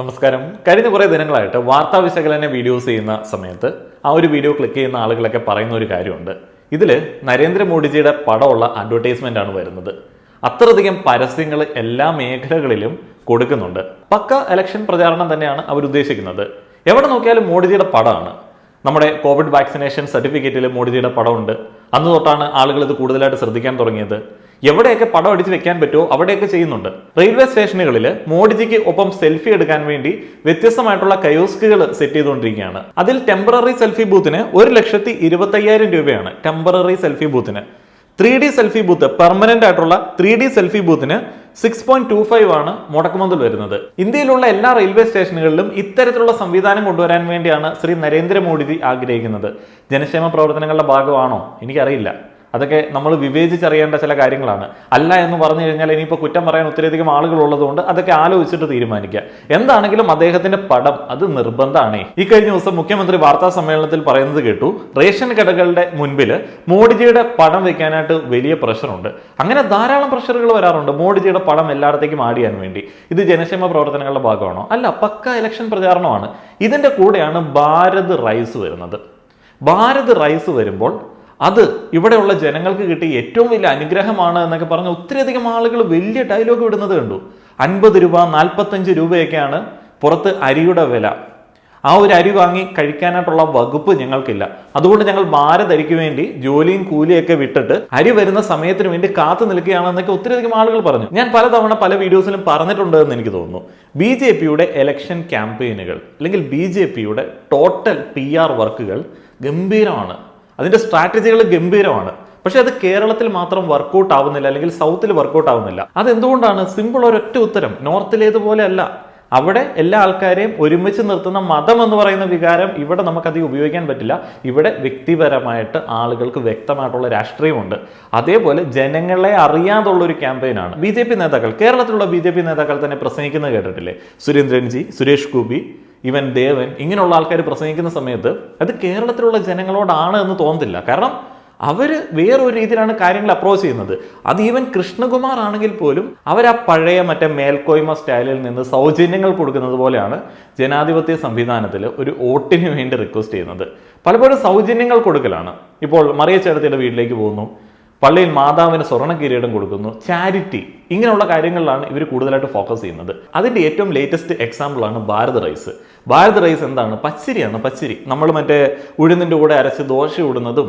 നമസ്കാരം. കഴിഞ്ഞ കുറേ ദിനങ്ങളായിട്ട് വാർത്താ വിശകലന വീഡിയോസ് ചെയ്യുന്ന സമയത്ത് ആ ഒരു വീഡിയോ ക്ലിക്ക് ചെയ്യുന്ന ആളുകളൊക്കെ പറയുന്ന ഒരു കാര്യമുണ്ട്. ഇതിൽ നരേന്ദ്രമോദിജിയുടെ പടമുള്ള അഡ്വർടൈസ്മെന്റ് ആണ് വരുന്നത്. അത്രയധികം പരസ്യങ്ങൾ എല്ലാ മേഖലകളിലും കൊടുക്കുന്നുണ്ട്. പക്ക ഇലക്ഷൻ പ്രചാരണം തന്നെയാണ് അവർ ഉദ്ദേശിക്കുന്നത്. എവിടെ നോക്കിയാലും മോഡിജിയുടെ പടമാണ്. നമ്മുടെ കോവിഡ് വാക്സിനേഷൻ സർട്ടിഫിക്കറ്റിൽ മോഡിജിയുടെ പടമുണ്ട്. അന്ന് തൊട്ടാണ് ആളുകൾ ഇത് കൂടുതലായിട്ട് ശ്രദ്ധിക്കാൻ തുടങ്ങിയത്. എവിടെയൊക്കെ പടം അടിച്ച് വെക്കാൻ പറ്റുമോ അവിടെയൊക്കെ ചെയ്യുന്നുണ്ട്. റെയിൽവേ സ്റ്റേഷനുകളിൽ മോഡിജിക്ക് ഒപ്പം സെൽഫി എടുക്കാൻ വേണ്ടി വ്യത്യസ്തമായിട്ടുള്ള കയോസ്കുകൾ സെറ്റ് ചെയ്തുകൊണ്ടിരിക്കുകയാണ്. അതിൽ ടെമ്പററി സെൽഫി ബൂത്തിന് ഒരു ലക്ഷത്തി ഇരുപത്തയ്യായിരം രൂപയാണ് temporary selfie ബൂത്തിന്. Three D selfie booth permanent ആയിട്ടുള്ള ത്രീ ഡി സെൽഫി ബൂത്തിന് സിക്സ് പോയിന്റ് ടു ഫൈവ് ആണ് മുടക്കുമുതൽ വരുന്നത്. ഇന്ത്യയിലുള്ള എല്ലാ റെയിൽവേ സ്റ്റേഷനുകളിലും ഇത്തരത്തിലുള്ള സംവിധാനം കൊണ്ടുവരാൻ വേണ്ടിയാണ് ശ്രീ നരേന്ദ്രമോദിജി ആഗ്രഹിക്കുന്നത്. ജനക്ഷേമ പ്രവർത്തനങ്ങളുടെ ഭാഗമാണോ? എനിക്കറിയില്ല. അതൊക്കെ നമ്മൾ വിവേചിച്ചറിയേണ്ട ചില കാര്യങ്ങളാണ്. അല്ല എന്ന് പറഞ്ഞു കഴിഞ്ഞാൽ ഇനിയിപ്പോൾ കുറ്റം പറയാൻ ഒത്തിരിയധികം ആളുകൾ ഉള്ളതുകൊണ്ട് അതൊക്കെ ആലോചിച്ചിട്ട് തീരുമാനിക്കുക. എന്താണെങ്കിലും അദ്ദേഹത്തിന്റെ പടം അത് നിർബന്ധമാണ്. ഈ കഴിഞ്ഞ ദിവസം മുഖ്യമന്ത്രി വാർത്താ സമ്മേളനത്തിൽ പറയുന്നത് കേട്ടു റേഷൻ കടകളുടെ മുൻപിൽ മോഡിജിയുടെ പടം വെക്കാനായിട്ട് വലിയ പ്രഷറുണ്ട്. അങ്ങനെ ധാരാളം പ്രഷറുകൾ വരാറുണ്ട് മോഡിജിയുടെ പടം എല്ലായിടത്തേക്കും ആടിയാൻ വേണ്ടി. ഇത് ജനക്ഷേമ പ്രവർത്തനങ്ങളുടെ ഭാഗമാണോ? അല്ല പക്ക ഇലക്ഷൻ പ്രചാരണമാണ്. ഇതിന്റെ കൂടെയാണ് ഭാരത് റൈസ് വരുന്നത്. ഭാരത് റൈസ് വരുമ്പോൾ അത് ഇവിടെയുള്ള ജനങ്ങൾക്ക് കിട്ടിയ ഏറ്റവും വലിയ അനുഗ്രഹമാണ് എന്നൊക്കെ പറഞ്ഞ് ഒത്തിരിയധികം ആളുകൾ വലിയ ഡയലോഗ് വിടുന്നത് കണ്ടു. അൻപത് രൂപ നാൽപ്പത്തഞ്ച് രൂപയൊക്കെയാണ് പുറത്ത് അരിയുടെ വില. ആ ഒരു അരി വാങ്ങി കഴിക്കാനായിട്ടുള്ള വകുപ്പ് ഞങ്ങൾക്കില്ല. അതുകൊണ്ട് ഞങ്ങൾ ഭാരതരിക്ക് വേണ്ടി ജോലിയും കൂലിയൊക്കെ വിട്ടിട്ട് അരി വരുന്ന സമയത്തിന് വേണ്ടി കാത്തു നിൽക്കുകയാണെന്നൊക്കെ ഒത്തിരിയധികം ആളുകൾ പറഞ്ഞു. ഞാൻ പലതവണ പല വീഡിയോസിലും പറഞ്ഞിട്ടുണ്ട് എന്ന് എനിക്ക് തോന്നുന്നു. ബി ജെ പിയുടെ എലക്ഷൻ ക്യാമ്പയിനുകൾ അല്ലെങ്കിൽ ബി ജെ പിയുടെ ടോട്ടൽ പി ആർ വർക്കുകൾ ഗംഭീരമാണ്. അതിന്റെ സ്ട്രാറ്റജികൾ ഗംഭീരമാണ്. പക്ഷെ അത് കേരളത്തിൽ മാത്രം വർക്കൗട്ട് ആവുന്നില്ല അല്ലെങ്കിൽ സൗത്തിൽ വർക്കൗട്ട് ആവുന്നില്ല. അതെന്തുകൊണ്ടാണ്? സിമ്പിൾ ഒരൊറ്റ ഉത്തരം. നോർത്തിലേതുപോലെ അല്ല. അവിടെ എല്ലാ ആൾക്കാരെയും ഒരുമിച്ച് നിർത്തുന്ന മതം എന്ന് പറയുന്ന വികാരം ഇവിടെ നമുക്കധികം ഉപയോഗിക്കാൻ പറ്റില്ല. ഇവിടെ വ്യക്തിപരമായിട്ട് ആളുകൾക്ക് വ്യക്തമായിട്ടുള്ള രാഷ്ട്രീയമുണ്ട്. അതേപോലെ ജനങ്ങളെ അറിയാതുള്ള ഒരു ക്യാമ്പയിനാണ് ബി നേതാക്കൾ കേരളത്തിലുള്ള ബി നേതാക്കൾ തന്നെ പ്രസംഗിക്കുന്നത് കേട്ടിട്ടില്ലേ? സുരേന്ദ്രൻജി സുരേഷ് ഗോപി ഇവൻ ദേവൻ ഇങ്ങനെയുള്ള ആൾക്കാർ പ്രസംഗിക്കുന്ന സമയത്ത് അത് കേരളത്തിലുള്ള ജനങ്ങളോടാണ് എന്ന് തോന്നുന്നില്ല കാരണം അവർ വേറൊരു രീതിയിലാണ് കാര്യങ്ങൾ അപ്രോച്ച് ചെയ്യുന്നത്. അത് ഈവൻ കൃഷ്ണകുമാർ ആണെങ്കിൽ പോലും അവർ ആ പഴയ മറ്റേ മേൽക്കോയ്മ സ്റ്റൈലിൽ നിന്ന് സൗജന്യങ്ങൾ കൊടുക്കുന്നത് പോലെയാണ് ജനാധിപത്യ സംവിധാനത്തിൽ ഒരു വോട്ടിന് വേണ്ടി റിക്വസ്റ്റ് ചെയ്യുന്നത്. പലപ്പോഴും സൗജന്യങ്ങൾ കൊടുക്കലാണ്. ഇപ്പോൾ മറിയ ചേട്ടത്തിയുടെ വീട്ടിലേക്ക് പോകുന്നു. പള്ളിയിൽ മാതാവിന് സ്വർണ കിരീടം കൊടുക്കുന്നു ചാരിറ്റി ഇങ്ങനെയുള്ള കാര്യങ്ങളിലാണ് ഇവർ കൂടുതലായിട്ട് ഫോക്കസ് ചെയ്യുന്നത്. അതിന്റെ ഏറ്റവും ലേറ്റസ്റ്റ് എക്സാമ്പിളാണ് ഭാരത് റൈസ്. ഭാരത് റൈസ് എന്താണ്? പച്ചരിയാണ് പച്ചരി. നമ്മൾ മറ്റേ ഉഴുന്നിന്റെ കൂടെ അരച്ച് ദോശ ഇടുന്നതും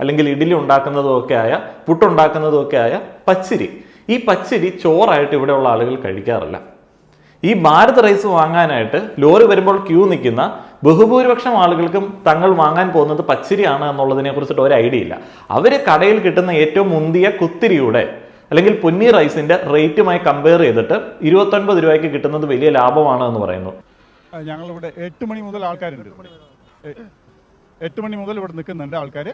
അല്ലെങ്കിൽ ഇഡ്ഡലി ഉണ്ടാക്കുന്നതും ഒക്കെ ആയ പുട്ടുണ്ടാക്കുന്നതും ഒക്കെ ആയ പച്ചരി. ഈ പച്ചരി ചോറായിട്ട് ഇവിടെയുള്ള ആളുകൾ കഴിക്കാറില്ല. ഈ ഭാരത് റൈസ് വാങ്ങാനായിട്ട് ലോറി വരുമ്പോൾ ക്യൂ നിൽക്കുന്ന ബഹുഭൂരിപക്ഷം ആളുകൾക്കും തങ്ങൾ വാങ്ങാൻ പോകുന്നത് പച്ചരിയാണ് എന്നുള്ളതിനെ കുറിച്ചിട്ട് ഒരു ഐഡിയ ഇല്ല. അവർ കടയിൽ കിട്ടുന്ന ഏറ്റവും മുന്തിയ കുത്തിരിയുടെ അല്ലെങ്കിൽ പൊന്നി റൈസിന്റെ റേറ്റുമായി കമ്പയർ ചെയ്തിട്ട് ഇരുപത്തൊൻപത് രൂപയ്ക്ക് കിട്ടുന്നത് വലിയ ലാഭമാണ് എന്ന് പറയുന്നു. ഞങ്ങളിവിടെ എട്ട് മണി മുതൽ ആൾക്കാരുണ്ട്. എട്ട് മണി മുതൽ ഇവിടെ നിൽക്കുന്നുണ്ട് ആൾക്കാർ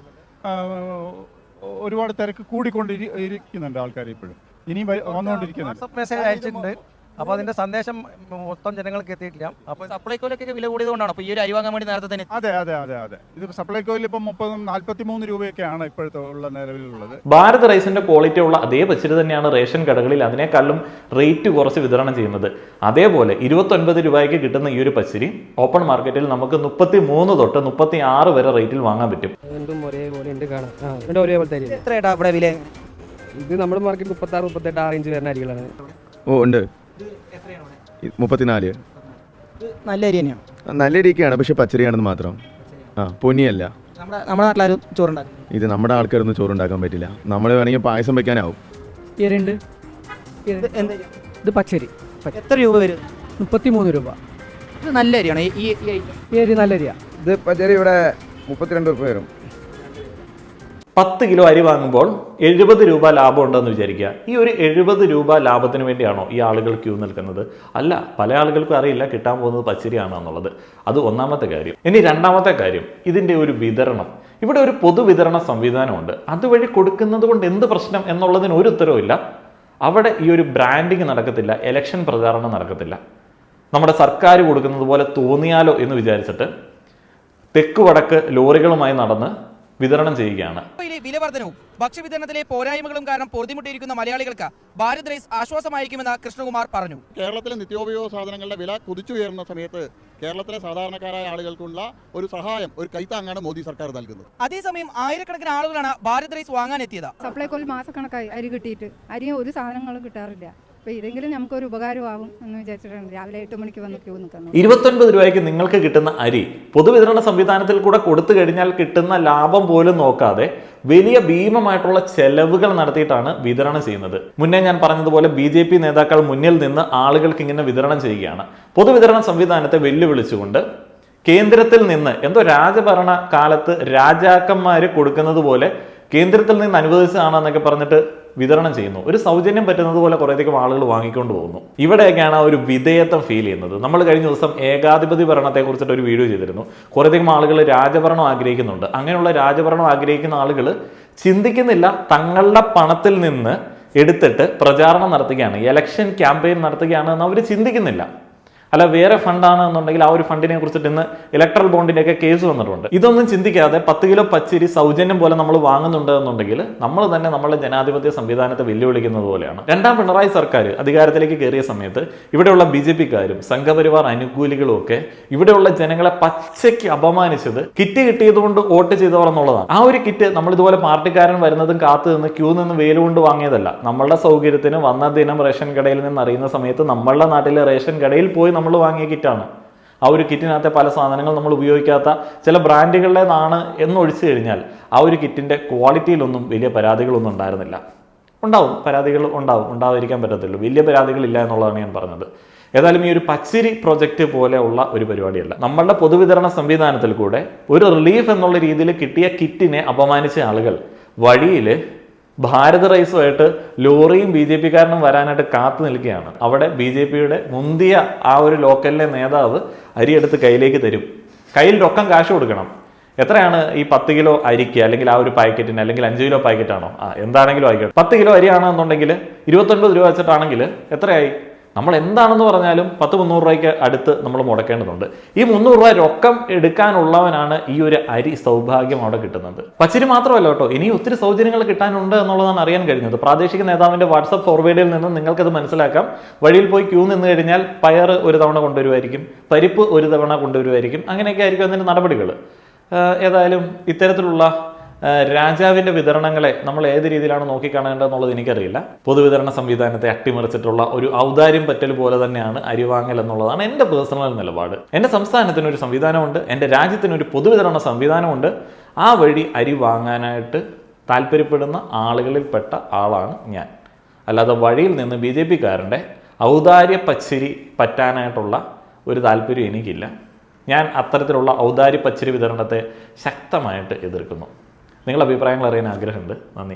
ഒരുപാട് തിരക്ക് കൂടിക്കൊണ്ടിരിക്കുന്നുണ്ട് ആൾക്കാർ ഇപ്പോഴും. ഇനിയും വന്നുകൊണ്ടിരിക്കുന്നുണ്ട്. മെസ്സേജ് അയച്ചിട്ടുണ്ട്. അപ്പോൾ അതിന്റെ സന്ദേശം മൊത്തം ജനങ്ങൾക്ക് എത്തിയിട്ടില്ല. അപ്പോൾ സപ്ലൈകോയിലൊക്കെ വില കൂടിയതുകൊണ്ടാണ്? അപ്പൊ ഈ ഒരു അരി വാങ്ങാൻ വേണ്ടി നേരത്തെ തന്നെ അതെ അതെ അതെ അതെ. ഇത് സപ്ലൈകോയിൽ ഇപ്പം മുപ്പതും നാല്പത്തിമൂന്ന് രൂപയൊക്കെയാണ് ഇപ്പോഴത്തെ ഉള്ള നിലവിലുള്ളത്. ഭാരത് റൈസിന്റെ ക്വാളിറ്റി ഉള്ള അതേ പച്ചരി തന്നെയാണ് റേഷൻ കടകളിൽ അതിനേക്കാളും റേറ്റ് കുറച്ച് വിതരണം ചെയ്യുന്നത്. അതേപോലെ ഇരുപത്തൊൻപത് രൂപയ്ക്ക് കിട്ടുന്ന ഈ ഒരു പച്ചരി ഓപ്പൺ മാർക്കറ്റിൽ നമുക്ക് മുപ്പത്തി മൂന്ന് തൊട്ട് മുപ്പത്തി ആറ് വരെ റേറ്റിൽ വാങ്ങാൻ പറ്റും. രണ്ടും ഒരേപോലെ ഉണ്ട് കാണാം. ആ രണ്ടും ഒരേപോലെ തരും. എത്രയായിട്ടാ ഇവിടെ വില? ഇത് നമ്മുടെ മാർക്കറ്റ് മുപ്പത്താറ് മുപ്പത്തെട്ട് ആ റേഞ്ച് വരുന്ന അരികളാണ്. ഓ ഉണ്ട്. മുപ്പത്തിനാല്? നല്ല അരി തന്നെയാണ് നല്ല അരിയൊക്കെയാണ് പക്ഷെ പച്ചരിയാണെന്ന് മാത്രം. ആ പൊന്നിയല്ല. നമ്മുടെ നമ്മുടെ നാട്ടിലാരും ചോറുണ്ടാക്കും ഇത് നമ്മുടെ ആൾക്കാരൊന്നും ചോറുണ്ടാക്കാൻ പറ്റില്ല. നമ്മൾ വേണമെങ്കിൽ പായസം വെക്കാനാവും. എരുണ്ട് ഇത് ഇത് പച്ചരി. എത്ര രൂപ വരും? മുപ്പത്തി മൂന്ന് രൂപ. ഇത് നല്ല അരിയാണ്? ഈ ഈ അരി നല്ല അരിയാണ് ഇത് പച്ചരി ഇവിടെ മുപ്പത്തിരണ്ട് രൂപ വരും. പത്ത് കിലോ അരി വാങ്ങുമ്പോൾ എഴുപത് രൂപ ലാഭം ഉണ്ടെന്ന് വിചാരിക്കുക. ഈ ഒരു എഴുപത് രൂപ ലാഭത്തിന് വേണ്ടിയാണോ ഈ ആളുകൾ ക്യൂ നിൽക്കുന്നത്? അല്ല പല ആളുകൾക്കും അറിയില്ല കിട്ടാൻ പോകുന്നത് പച്ചരിയാണെന്നുള്ളത്. അത് ഒന്നാമത്തെ കാര്യം. ഇനി രണ്ടാമത്തെ കാര്യം ഇതിന്റെ ഒരു വിതരണം. ഇവിടെ ഒരു പൊതുവിതരണ സംവിധാനമുണ്ട്. അതുവഴി കൊടുക്കുന്നത് കൊണ്ട് എന്ത് പ്രശ്നം എന്നുള്ളതിന് ഒരു ഉത്തരവില്ല അവിടെ ഈ ഒരു ബ്രാൻഡിങ് നടക്കത്തില്ല എലക്ഷൻ പ്രചാരണം നടക്കത്തില്ല. നമ്മുടെ സർക്കാർ കൊടുക്കുന്നത് പോലെ തോന്നിയാലോ എന്ന് വിചാരിച്ചിട്ട് തെക്ക് വടക്ക് ലോറികളുമായി നടന്ന് വിതരണം ചെയ്യുകയാണ്. ഭക്ഷ്യവിതരണത്തിലെ പോരായ്മകളും കാരണം പൊറുതിമുട്ടിയിരിക്കുന്ന മലയാളികൾക്ക് ഭാരത് റൈസ് ആശ്വാസമായിരിക്കുമെന്ന് കൃഷ്ണകുമാർ പറഞ്ഞു. കേരളത്തിലെ നിത്യോപയോഗ സാധനങ്ങളുടെ വില കുതിച്ചുയരുന്ന സമയത്ത് കേരളത്തിലെ സാധാരണക്കാരായ ആളുകൾക്കുള്ള ഒരു സഹായം ഒരു കൈത്താങ്ങാണ് മോദി സർക്കാർ നൽകുന്നത്. അതേസമയം ആയിരക്കണക്കിന് ആളുകളാണ് ഭാരത് റൈസ് വാങ്ങാനെത്തിയത്. സപ്ലൈകോയിൽ മാസക്കണക്കായി അരി കിട്ടിയിട്ട് അരി ഒരു സാധനങ്ങളും കിട്ടാറില്ല. ഇതെങ്കിലും നമുക്കൊരു ഉപകാരമാകും എന്ന് വിചാരിച്ചിട്ടാണ് രാവിലെ എട്ട് മണിക്ക് വന്ന് ക്യൂ നിൽക്കുന്നത്. ഇരുപത്തൊൻപത് രൂപയ്ക്ക് നിങ്ങൾക്ക് കിട്ടുന്ന അരി പൊതുവിതരണ സംവിധാനത്തിൽ കൂടെ കൊടുത്തു കഴിഞ്ഞാൽ കിട്ടുന്ന ലാഭം പോലും നോക്കാതെ വലിയ ഭീമമായിട്ടുള്ള ചെലവുകൾ നടത്തിയിട്ടാണ് വിതരണം ചെയ്യുന്നത്. മുന്നേ ഞാൻ പറഞ്ഞതുപോലെ ബി ജെ പി നേതാക്കൾ മുന്നിൽ നിന്ന് ആളുകൾക്ക് ഇങ്ങനെ വിതരണം ചെയ്യുകയാണ്. പൊതുവിതരണ സംവിധാനത്തെ വെല്ലുവിളിച്ചുകൊണ്ട് കേന്ദ്രത്തിൽ നിന്ന് എന്തോ രാജഭരണ കാലത്ത് രാജാക്കന്മാര് കൊടുക്കുന്നത് പോലെ കേന്ദ്രത്തിൽ നിന്ന് അനുവദിച്ചതാണെന്നൊക്കെ പറഞ്ഞിട്ട് വിതരണം ചെയ്യുന്നു. ഒരു സൗജന്യം പറ്റുന്നത് പോലെ കുറേയധികം ആളുകൾ വാങ്ങിക്കൊണ്ട് പോകുന്നു. ഇവിടെയൊക്കെയാണ് ആ ഒരു വിധേയത്വം ഫീൽ ചെയ്യുന്നത്. നമ്മൾ കഴിഞ്ഞ ദിവസം ഏകാധിപതി ഭരണത്തെ കുറിച്ചിട്ട് ഒരു വീഡിയോ ചെയ്തിരുന്നു. കുറേയധികം ആളുകൾ രാജഭരണം ആഗ്രഹിക്കുന്നുണ്ട്. അങ്ങനെയുള്ള രാജഭരണം ആഗ്രഹിക്കുന്ന ആളുകൾ ചിന്തിക്കുന്നില്ല. തങ്ങളുടെ പണത്തിൽ നിന്ന് എടുത്തിട്ട് പ്രചാരണം നടത്തുകയാണ്. ഇലക്ഷൻ ക്യാമ്പയിൻ നടത്തുകയാണ് എന്ന് അവർ ചിന്തിക്കുന്നില്ല. അല്ല വേറെ ഫണ്ടാണ് എന്നുണ്ടെങ്കിൽ ആ ഒരു ഫണ്ടിനെ കുറിച്ചിട്ട് ഇന്ന് ഇലക്ട്രൽ ബോണ്ടിന്റെയൊക്കെ കേസ് വന്നിട്ടുണ്ട്. ഇതൊന്നും ചിന്തിക്കാതെ പത്ത് കിലോ പച്ചരി സൗജന്യം പോലെ നമ്മൾ വാങ്ങുന്നുണ്ട് എന്നുണ്ടെങ്കിൽ നമ്മൾ തന്നെ നമ്മുടെ ജനാധിപത്യ സംവിധാനത്തെ വെല്ലുവിളിക്കുന്നത് പോലെയാണ്. രണ്ടാം പിണറായി സർക്കാർ അധികാരത്തിലേക്ക് കയറിയ സമയത്ത് ഇവിടെയുള്ള ബി ജെ പിക്കാരും സംഘപരിവാർ അനുകൂലികളും ഒക്കെ ഇവിടെയുള്ള ജനങ്ങളെ പച്ചയ്ക്ക് അപമാനിച്ചത് കിറ്റ് കിട്ടിയതുകൊണ്ട് വോട്ട് ചെയ്തവർ എന്നുള്ളതാണ്. ആ ഒരു കിറ്റ് നമ്മൾ ഇതുപോലെ പാർട്ടിക്കാരൻ വരുന്നതും കാത്തു നിന്ന് ക്യൂ നിന്ന് വെയിൽ കൊണ്ട് വാങ്ങിയതല്ല. നമ്മളുടെ സൗകര്യത്തിന് വന്ന ദിനം റേഷൻ കടയിൽ നിന്ന് അറിയുന്ന സമയത്ത് നമ്മളുടെ നാട്ടിലെ റേഷൻ കടയിൽ പോയി നമ്മൾ വാങ്ങിയ കിറ്റാണ്. ആ ഒരു കിറ്റിനകത്തെ പല സാധനങ്ങൾ നമ്മൾ ഉപയോഗിക്കാത്ത ചില ബ്രാൻഡുകളുടേതാണ് എന്നൊഴിച്ചു കഴിഞ്ഞാൽ ആ ഒരു കിറ്റിന്റെ ക്വാളിറ്റിയിലൊന്നും വലിയ പരാതികളൊന്നും ഉണ്ടായിരുന്നില്ല. ഉണ്ടാവും പരാതികൾ ഉണ്ടാവും ഉണ്ടാവാതിരിക്കാൻ പറ്റത്തില്ല. വലിയ പരാതികളില്ല എന്നുള്ളതാണ് ഞാൻ പറഞ്ഞത്. ഏതായാലും ഈ ഒരു പച്ചിരി പ്രൊജക്റ്റ് പോലെയുള്ള ഒരു പരിപാടിയല്ല. നമ്മളുടെ പൊതുവിതരണ സംവിധാനത്തിൽ കൂടെ ഒരു റിലീഫ് എന്നുള്ള രീതിയിൽ കിട്ടിയ കിറ്റിനെ അപമാനിച്ച ആളുകൾ വഴിയിൽ ഭാരത് റൈസുമായിട്ട് ലോറിയും ബി ജെ പിക്കാരനും വരാനായിട്ട് കാത്തു നിൽക്കുകയാണ്. അവിടെ ബി ജെ പിയുടെ മുന്തിയ ആ ഒരു ലോക്കലിലെ നേതാവ് അരിയെടുത്ത് കയ്യിലേക്ക് തരും. കയ്യിൽ രൊക്കം കാശ് കൊടുക്കണം. എത്രയാണ് ഈ പത്ത് കിലോ അരിക്ക് അല്ലെങ്കിൽ ആ ഒരു പാക്കറ്റിന് അല്ലെങ്കിൽ അഞ്ച് കിലോ പാക്കറ്റാണോ? ആ എന്താണെങ്കിലും ആയിക്കോട്ടെ. പത്ത് കിലോ അരിയാണെന്നുണ്ടെങ്കിൽ ഇരുപത്തൊൻപത് രൂപ വെച്ചിട്ടാണെങ്കിൽ എത്രയായി? നമ്മൾ എന്താണെന്ന് പറഞ്ഞാലും പത്ത് മുന്നൂറ് രൂപയ്ക്ക് അടുത്ത് നമ്മൾ മുടക്കേണ്ടതുണ്ട്. ഈ മുന്നൂറ് രൂപ രൊക്കം എടുക്കാനുള്ളവനാണ് ഈ ഒരു അരി സൗഭാഗ്യം അവിടെ കിട്ടുന്നത്. പച്ചരി മാത്രമല്ല കേട്ടോ ഇനി ഒത്തിരി സൗജന്യങ്ങൾ കിട്ടാനുണ്ട് എന്നുള്ളതാണ് അറിയാൻ കഴിഞ്ഞത്. പ്രാദേശിക നേതാവിന്റെ വാട്സപ്പ് ഫോർവേഡിൽ നിന്ന് നിങ്ങൾക്കത് മനസ്സിലാക്കാം. വഴിയിൽ പോയി ക്യൂ നിന്ന് കഴിഞ്ഞാൽ പയർ ഒരു തവണ കൊണ്ടുവരുമായിരിക്കും പരിപ്പ് ഒരു തവണ കൊണ്ടുവരുമായിരിക്കും അങ്ങനെയൊക്കെ ആയിരിക്കും അതിന്റെ നടപടികൾ ഏതായാലും ഇത്തരത്തിലുള്ള ആ, രാജാവിന്റെ വിതരണങ്ങളെ നമ്മൾ ഏത് രീതിയിലാണ് നോക്കിക്കാണേണ്ടതെന്നുള്ളത് എനിക്കറിയില്ല. പൊതുവിതരണ സംവിധാനത്തെ അട്ടിമറിച്ചിട്ടുള്ള ഒരു ഔദാര്യം പറ്റൽ പോലെ തന്നെയാണ് അരിവാങ്ങൽ എന്നുള്ളതാണ് എന്റെ പേഴ്സണൽ നിലപാട്. എന്റെ സംസ്ഥാനത്തിന് ഒരു സംവിധാനമുണ്ട് എന്റെ രാജ്യത്തിന് ഒരു പൊതുവിതരണ സംവിധാനമുണ്ട്. ആ വഴി അരി വാങ്ങാനായിട്ട് താല്പര്യപ്പെടുന്ന ആളുകളിൽപ്പെട്ട ആളാണ് ഞാൻ. അല്ലാതെ വഴിയിൽ നിന്ന് ബി ജെ പിക്കാരന്റെ ഔദാര്യ പച്ചിരി പറ്റാനായിട്ടുള്ള ഒരു താല്പര്യം എനിക്കില്ല. ഞാൻ അത്തരത്തിലുള്ള ഔദാര്യ പച്ചിരി വിതരണത്തെ ശക്തമായിട്ട് എതിർക്കുന്നു. നിങ്ങളുടെ അഭിപ്രായങ്ങൾ അറിയാൻ ആഗ്രഹമുണ്ട്. നന്ദി.